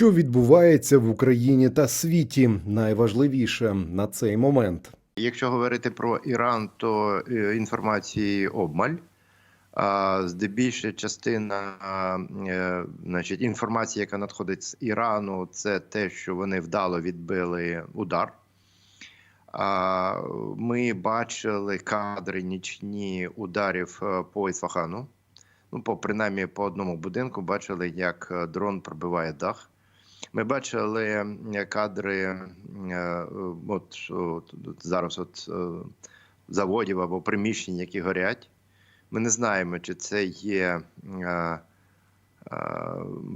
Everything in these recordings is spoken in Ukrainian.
Що відбувається в Україні та світі, найважливіше на цей момент. Якщо говорити про Іран, то е, інформації обмаль. А здебільша частина е, значить, інформації, яка надходить з Ірану, це те, що вони вдало відбили удар. Ми бачили кадри нічні ударів е, по Ісфахану. Ну, по принаймні по одному будинку бачили, як дрон пробиває дах. Ми бачили кадри е, от, от, зараз от, е, заводів або приміщень, які горять. Ми не знаємо, чи це є е,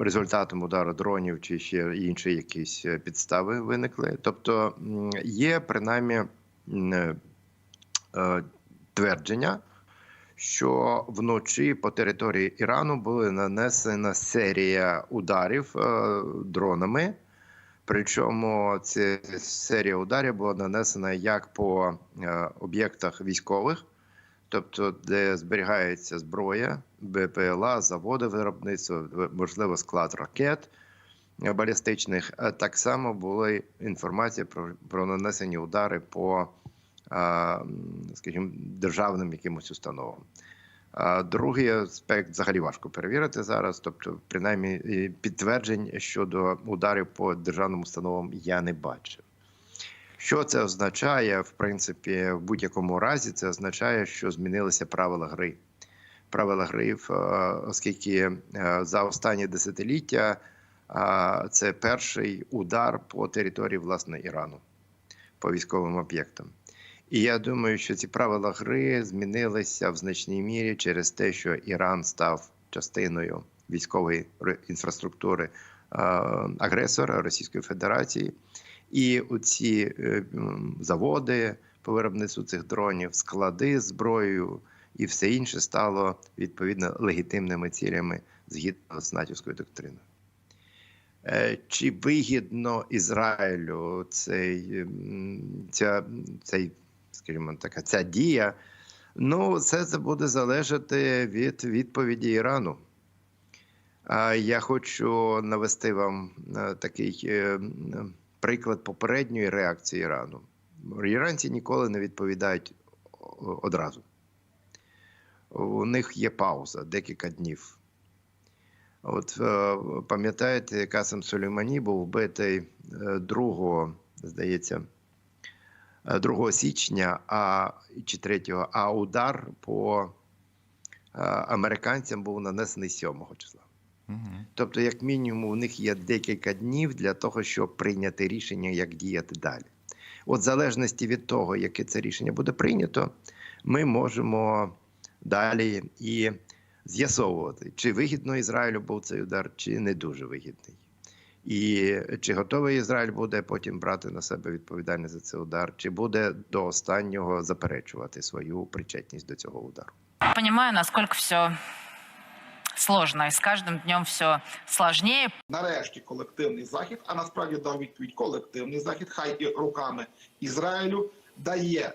результатом удару дронів, чи ще інші якісь підстави виникли. Тобто є принаймні твердження, що вночі по території Ірану була нанесена серія ударів е, дронами. Причому ця серія ударів була нанесена як по е, об'єктах військових, тобто де зберігається зброя, БПЛА, заводи виробництва, можливо, склад ракет е, балістичних. Так само була інформація про, про нанесені удари по, скажімо, державним якимось установам. Другий аспект взагалі важко перевірити зараз. Тобто, принаймні, підтверджень щодо ударів по державним установам я не бачив. Що це означає, в принципі, в будь-якому разі, це означає, що змінилися правила гри. Правила гри, е, оскільки е, за останні десятиліття е, це перший удар по території власне Ірану, по військовим об'єктам. І я думаю, що ці правила гри змінилися в значній мірі через те, що Іран став частиною військової інфраструктури е, агресора Російської Федерації, і оці е, заводи по виробництву цих дронів, склади зброєю і все інше стало відповідно легітимними цілями згідно з натівською доктриною. Е, Чи вигідно Ізраїлю цей, ця, цей, скажімо така, ця дія? Ну, це, буде залежати від відповіді Ірану. А я хочу навести вам е, такий е, приклад попередньої реакції Ірану. Іранці ніколи не відповідають одразу. У них є пауза декілька днів. От е, пам'ятаєте, Касим Сулеймані був вбитий 2, здається, 2 січня а, чи 3, а удар по е, американцям був нанесений 7 числа. Тобто, як мінімум, у них є декілька днів для того, щоб прийняти рішення, як діяти далі. От, в залежності від того, яке це рішення буде прийнято, ми можемо далі і з'ясовувати, чи вигідно Ізраїлю був цей удар, чи не дуже вигідний. І чи готовий Ізраїль буде потім брати на себе відповідальність за цей удар, чи буде до останнього заперечувати свою причетність до цього удару. Понимаю, насколько все сложно, и с каждым днем все сложнее. нарешті колективний захід, а насправді дав відповідь колективний захід, хай і руками Ізраїлю дає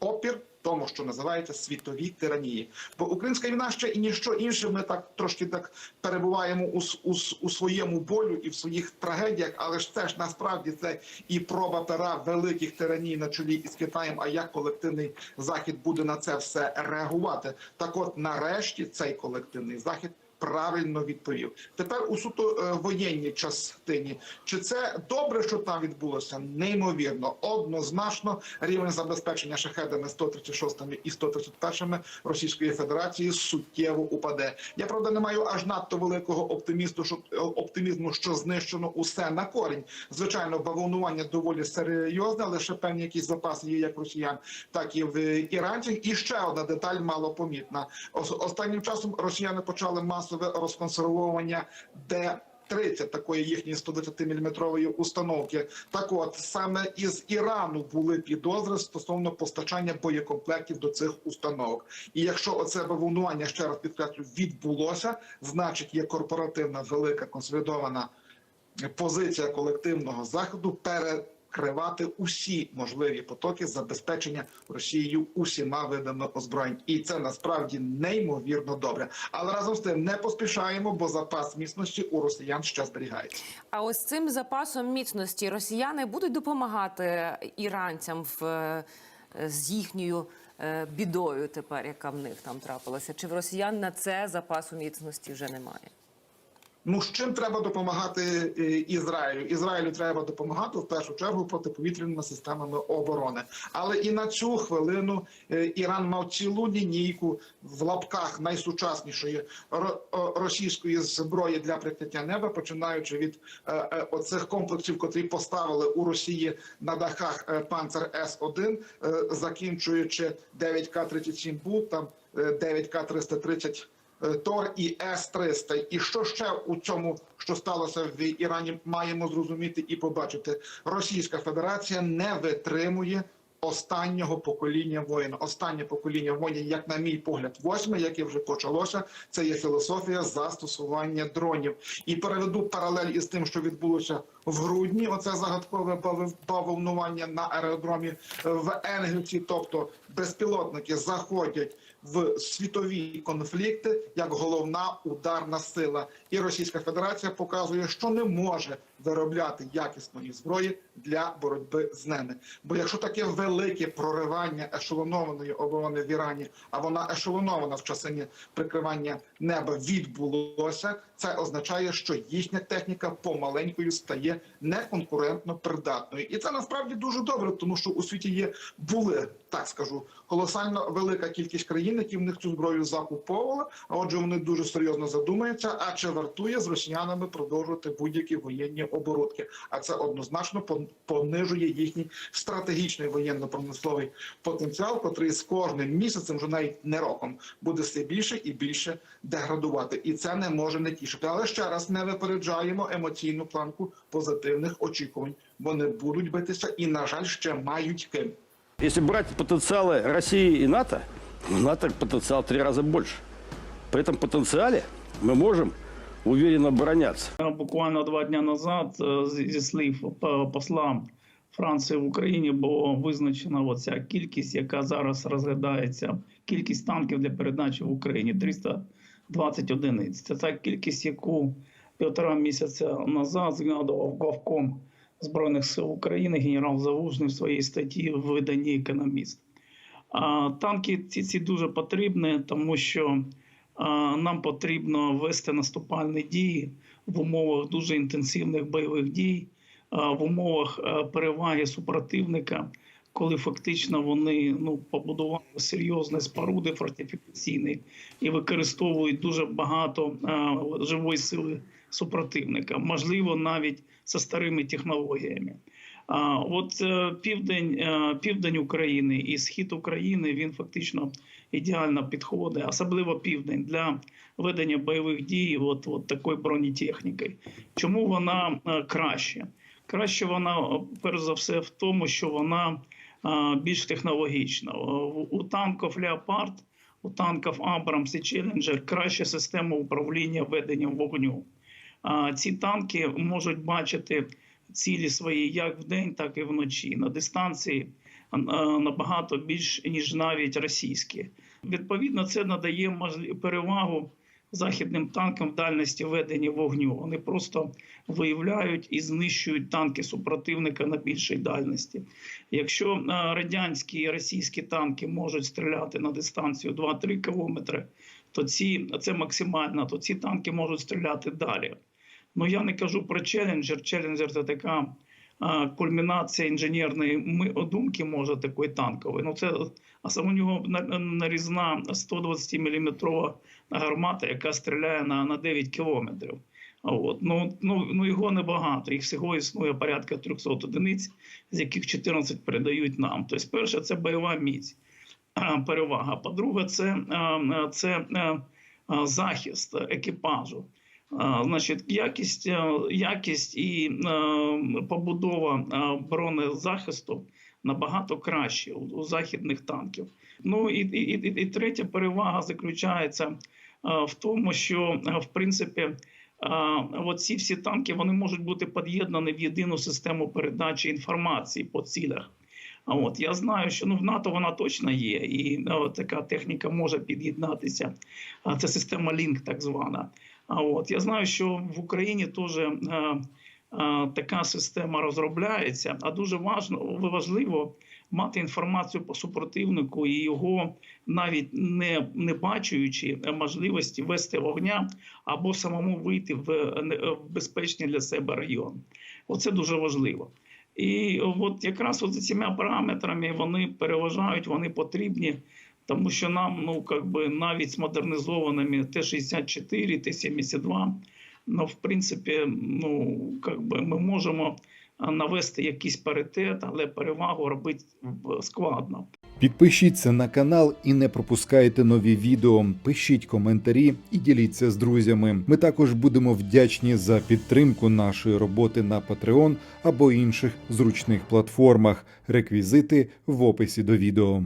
опір тому, що називається світові тиранії. Бо українська війна ще і ніщо інше. Ми так трошки так перебуваємо у, у, у своєму болю і в своїх трагедіях, але ж це ж насправді це і проба пера великих тираній на чолі із Китаєм. А як колективний захід буде на це все реагувати? Так, от нарешті цей колективний захід. Правильно відповів. Тепер у суто е, воєнній частині. Чи це добре, що там відбулося? Неймовірно, однозначно рівень забезпечення шахедами 136 і 131 Російської Федерації суттєво упаде. Я правда не маю аж надто великого оптимісту, що е, оптимізму, що знищено усе на корінь. Звичайно, бавовнування доволі серйозне, ще певні якісь запаси є як росіян, так і в іранців. І ще одна деталь малопомітна. Ос- Останнім часом росіяни почали масове розконсервовування де 30 такої їхньої 120-мм установки. Так от саме із Ірану були підозри стосовно постачання боєкомплектів до цих установок. І якщо оце бавовнування, ще раз підкреслю, відбулося, значить є корпоративна велика консолідована позиція колективного заходу перед перекривати усі можливі потоки забезпечення Росією усіма видами озброєнь, і це насправді неймовірно добре. Але разом з тим не поспішаємо, бо запас міцності у росіян ще зберігається. А ось цим запасом міцності росіяни будуть допомагати іранцям в, е, з їхньою е, бідою тепер, яка в них там трапилася. Чи в росіян на це запасу міцності вже немає? Ну з чим треба допомагати е, Ізраїлю? Ізраїлю треба допомагати в першу чергу протиповітряними системами оборони. Але і на цю хвилину е, Іран мав цілу лінійку в лапках найсучаснішої російської зброї для прикриття неба, починаючи від е, оцих комплексів, котрі поставили у Росії на дахах Панцер С 1 закінчуючи 9К-37 Бу, там е, 9К-330 е, Тор і С-300. І що ще у цьому, що сталося в Ірані, маємо зрозуміти і побачити. Російська Федерація не витримує останнього покоління воїн. Останнє покоління воїнів, як на мій погляд, восьме, яке вже почалося, це є філософія застосування дронів. І переведу паралель із тим, що відбулося в грудні. Оце загадкове бавовнування на аеродромі в Енгельсі. Тобто безпілотники заходять в світові конфлікти як головна ударна сила, і Російська Федерація показує, що не може виробляти якісної зброї для боротьби з ними. Бо якщо таке велике проривання ешелонованої оборони в Ірані, а вона ешелонована в частині прикривання неба відбулося, це означає, що їхня техніка помаленькою стає неконкурентно придатною, і це насправді дуже добре, тому що у світі є були так скажу колосально велика кількість країн, які в них цю зброю закуповували. А отже, вони дуже серйозно задумаються. А чи вартує з росіянами продовжувати будь-які воєнні оборудки? А це однозначно понижує їхній стратегічний воєнно-промисловий потенціал, котрий з кожним місяцем, вже навіть не роком, буде все більше і більше деградувати, і це не може не тішити. Але ще раз не випереджаємо емоційну планку позитивних очікувань. Вони будуть битися і, на жаль, ще мають ким. Если брать потенциалы России и НАТО, у НАТО потенциал в три раза больше. При этом потенциале мы можем уверенно обороняться. Буквально два дні назад е, зі зі слів п- посла Франції в Україні було визначена оця кількість, яка зараз розглядається. Кількість танків для передачі в Україні 320 одиниць. Це та кількість, яку півтора місяця назад згадував главком Збройних сил України генерал Залужний в своїй статті в виданні Економіст. Танки ці, ці дуже потрібні, тому що нам потрібно вести наступальні дії в умовах дуже інтенсивних бойових дій, в умовах а, переваги супротивника, коли фактично вони ну, побудували серйозні споруди фортифікаційні і використовують дуже багато а, живої сили супротивника, можливо, навіть зі старими технологіями. А от е, південь, е, південь України і схід України він фактично ідеально підходить, особливо південь для ведення бойових дій, от, от такою бронетехнікою. Чому вона е, краще? Краще вона, е, перш за все, в тому, що вона е, більш технологічна. Е, У танків Леопард, у танків Абрамс і Челленджер краща система управління веденням вогню. А ці танки можуть бачити цілі свої як вдень, так і вночі на дистанції набагато більш ніж навіть російські. Відповідно, це надає перевагу західним танкам в дальності ведення вогню. Вони просто виявляють і знищують танки супротивника на більшій дальності. Якщо е, радянські і російські танки можуть стріляти на дистанцію 2-3 кілометри, то ці це максимально, то ці танки можуть стріляти далі. Ну я не кажу про челенджер. Челенджер це така кульмінація інженерної думки, може такої танкової. Ну це а саме у нього на- нарізна 120 мм гармата, яка стріляє на, на 9 кілометрів. От. Ну, ну, ну його небагато. Їх всього існує порядка 300 одиниць, з яких 14 передають нам. Тобто, перше, це бойова міць, перевага. По-друге, це, це а, захист екіпажу. Значить, якість, е, якість і е, побудова е, бронезахисту набагато краще у, західних танків. Ну і, і, і, і третя перевага заключається в тому, що в принципі А, от ці всі танки вони можуть бути під'єднані в єдину систему передачі інформації по цілях. А от я знаю, що ну в НАТО вона точно є, і ну, така техніка може під'єднатися. Це система Link, так звана. От я знаю, що в Україні теж е, е, така система розробляється, а дуже важно, важливо мати інформацію по супротивнику і його навіть не, не бачуючи можливості вести вогня або самому вийти в, в безпечний для себе район. Оце дуже важливо. І от якраз за цими параметрами вони переважають, вони потрібні, тому що нам, ну как би навіть з модернізованими Т-64, Т-72, ну в принципі, ну как би ми можемо навести якийсь паритет, але перевагу робити складно. Підпишіться на канал і не пропускайте нові відео. Пишіть коментарі і діліться з друзями. Ми також будемо вдячні за підтримку нашої роботи на Patreon або інших зручних платформах. Реквізити в описі до відео.